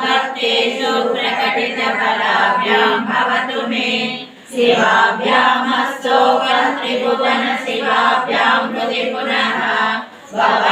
भक्तेषु प्रकटितफलाभ्यां शिवाभ्यां हृदि पुनः। भवाभ्यामानन्दस्फुरदनुभवाभ्यां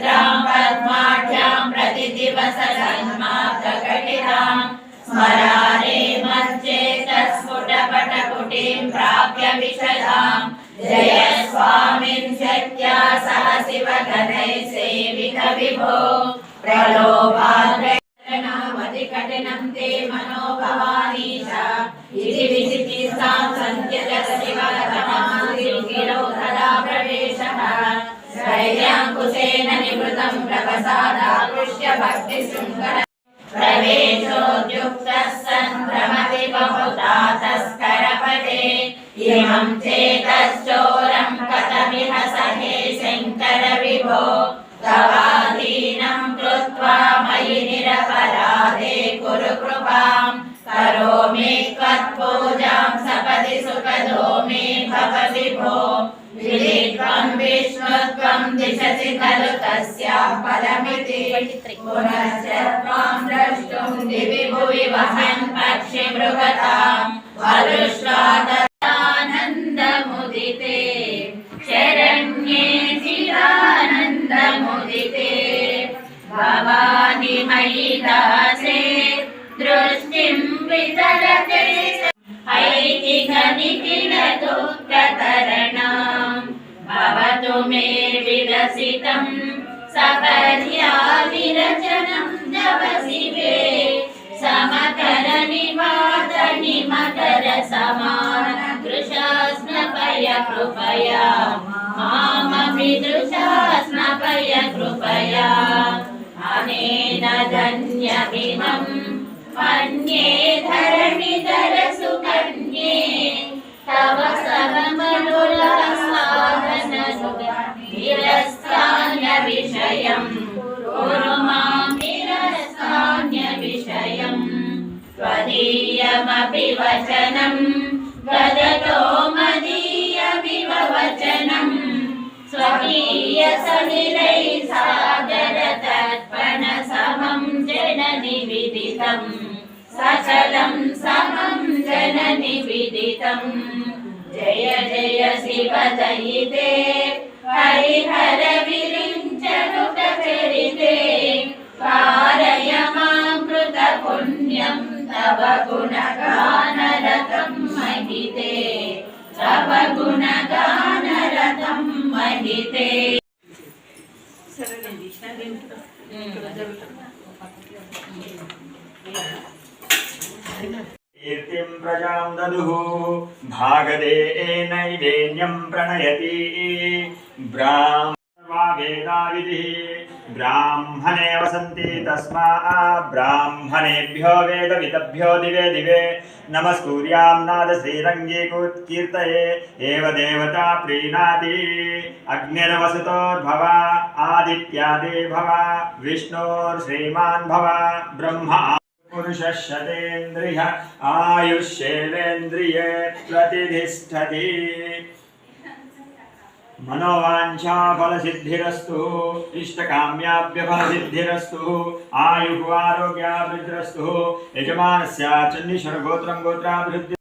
विचित्रां पद्माढ्यां प्रतिदिवसजन्मा प्रकटितां स्मरारे मच्चेतस्फुटपटकुटिं प्राप्य विशदां जय स्वामिन् शक्त्या सह शिवगणैः सेवित विभो प्रलोभाद्रयणामति कठिनं ते मनोभवानीशा इति विचिकित्सां निवृतं प्रवसादाकृष्य भक्तिशृङ्खल प्रवेशोद्युक्तः सन् भ्रमति बहुधा तस्करपदे इमं चेतश्चोरं कथमिह सहे शङ्कर विभो तवाधीनं कृत्वा मयि निरपराधे कुरु कृपां करोमि त्वत्पूजां सपदि सुखदो मे भव विभो विदित्वं विष्णुत्वं दिशसि खलु तस्यां फलमिति पुनश्च त्वां द्रष्टुं दिवि भुवि वहन् पक्षिमृगताम् वरुष्वादनन्दमुदिते शरण्ये चिदानन्दमुदिते भवानि मयि दासे दृष्टिं वितरते मदिकिलतो प्रतरणाम् भवतु मे विलसितं सपर्या विरचनं नवशिवे समकरनिवादनिमकरसमानदृशास्नपय कृपया मामभिदृशास्नपय మన్యే ధరణిధర సుకన్యే తవ సమమనుల సాధనను నిరస్తాన్య విషయం. వచనం గదతో सकलं समं जननि विदितम् जय जय शिव दयिते हरिहर विरिञ्चनुतचरिते कारय मां कृतपुण्यं तव गुणगानरतं महिते तव गुणगानरतं महिते कीर्तिं प्रजां ददुः। प्रणयति। ब्राह्मणा वसन्ति तस्मा। ब्राह्मणेभ्यो वेदविदभ्यो दिवे दिवे। नमस्कुर्यां नाद श्रीरङ्गीकृत्कीर्तये एव देवता प्रीणाति। अग्निर्वसतोर्भव। आदित्यादि भव। विष्णोर्श्रीमान् भव। ब्रह्मा पुरुषः शतेन्द्रिय आयुष्येवेन्द्रिये प्रतिष्ठति मनोवाञ्छा फलसिद्धिरस्तु इष्टकाम्याभ्य फलसिद्धिरस्तु आयुः आरोग्याभिवृद्धिरस्तु यजमानस्य चन्नीश्वर गोत्रं गोत्राभिवृद्धि